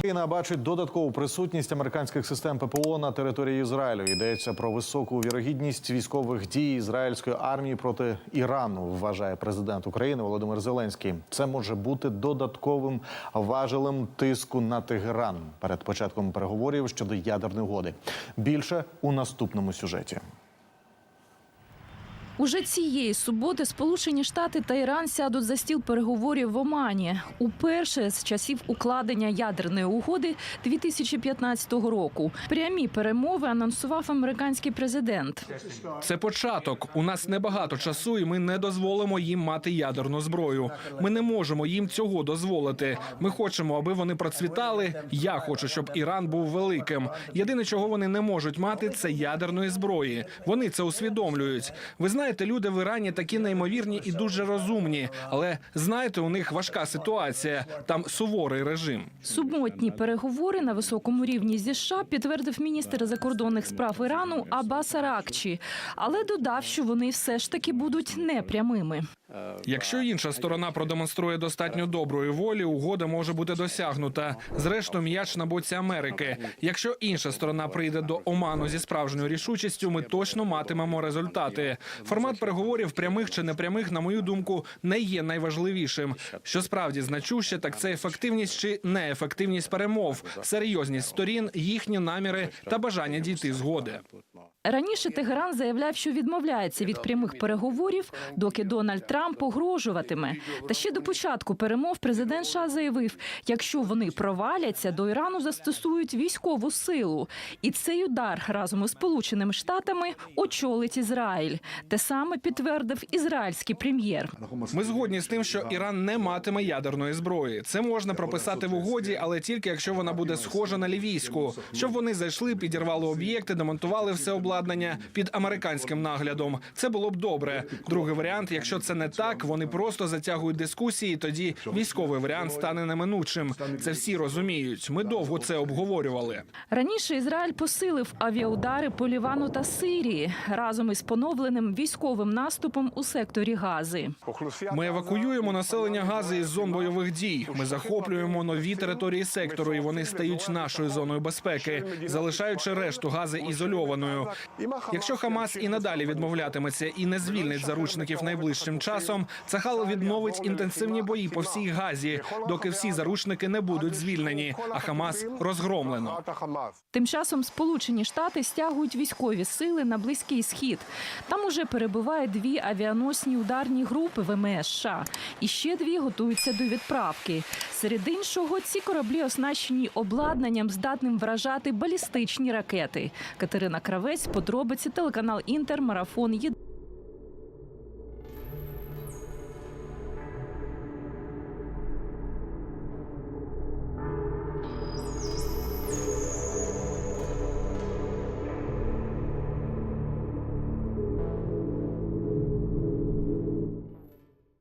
Україна бачить додаткову присутність американських систем ППО на території Ізраїлю. Йдеться про високу вірогідність військових дій ізраїльської армії проти Ірану. Вважає президент України Володимир Зеленський. Це може бути додатковим важелем тиску на Тегеран перед початком переговорів щодо ядерної угоди. Більше у наступному сюжеті. Уже цієї суботи Сполучені Штати та Іран сядуть за стіл переговорів в Омані. Уперше з часів укладення ядерної угоди 2015 року. Прямі перемови анонсував американський президент. Це початок. У нас небагато часу, і ми не дозволимо їм мати ядерну зброю. Ми не можемо їм цього дозволити. Ми хочемо, аби вони процвітали. Я хочу, щоб Іран був великим. Єдине, чого вони не можуть мати, це ядерної зброї. Вони це усвідомлюють. Ви знаєте, люди в Ірані такі неймовірні і дуже розумні. Але знаєте, у них важка ситуація. Там суворий режим. Суботні переговори на високому рівні зі США підтвердив міністр закордонних справ Ірану Аббас Аракчі, але додав, що вони все ж таки будуть непрямими. Якщо інша сторона продемонструє достатньо доброї волі, угода може бути досягнута. Зрештою, м'яч на боці Америки. Якщо інша сторона прийде до Оману зі справжньою рішучістю, ми точно матимемо результати. Формат переговорів, прямих чи непрямих, на мою думку, не є найважливішим. Що справді значуще, так це ефективність чи неефективність перемов, серйозність сторін, їхні наміри та бажання дійти згоди. Раніше Тегеран заявляв, що відмовляється від прямих переговорів, доки Дональд Трамп погрожуватиме. Та ще до початку перемов президент США заявив, якщо вони проваляться, до Ірану застосують військову силу. І цей удар разом із Сполученими Штатами очолить Ізраїль. Те саме підтвердив ізраїльський прем'єр. Ми згодні з тим, що Іран не матиме ядерної зброї. Це можна прописати в угоді, але тільки якщо вона буде схожа на лівійську, щоб вони зайшли, підірвали об'єкти, демонтували все обладнання під американським наглядом. Це було б добре. Другий варіант, якщо це не так, вони просто затягують дискусії. Тоді військовий варіант стане неминучим. Це всі розуміють. Ми довго це обговорювали. Раніше Ізраїль посилив авіаудари по Лівану та Сирії разом із поновленим військовим наступом у секторі Гази. Ми евакуюємо населення Гази із зон бойових дій. Ми захоплюємо нові території сектору, і вони стають нашою зоною безпеки, залишаючи решту Гази ізольованою. Якщо Хамас і надалі відмовлятиметься і не звільнить заручників найближчим часом, Цахал відновить інтенсивні бої по всій Газі, доки всі заручники не будуть звільнені, а Хамас розгромлено. Тим часом Сполучені Штати стягують військові сили на близький схід. Там уже перебуває дві авіаносні ударні групи ВМС США. І ще дві готуються до відправки. Серед іншого, ці кораблі оснащені обладнанням, здатним вражати балістичні ракети. Катерина Кравець, подробиці, телеканал Інтер, марафон.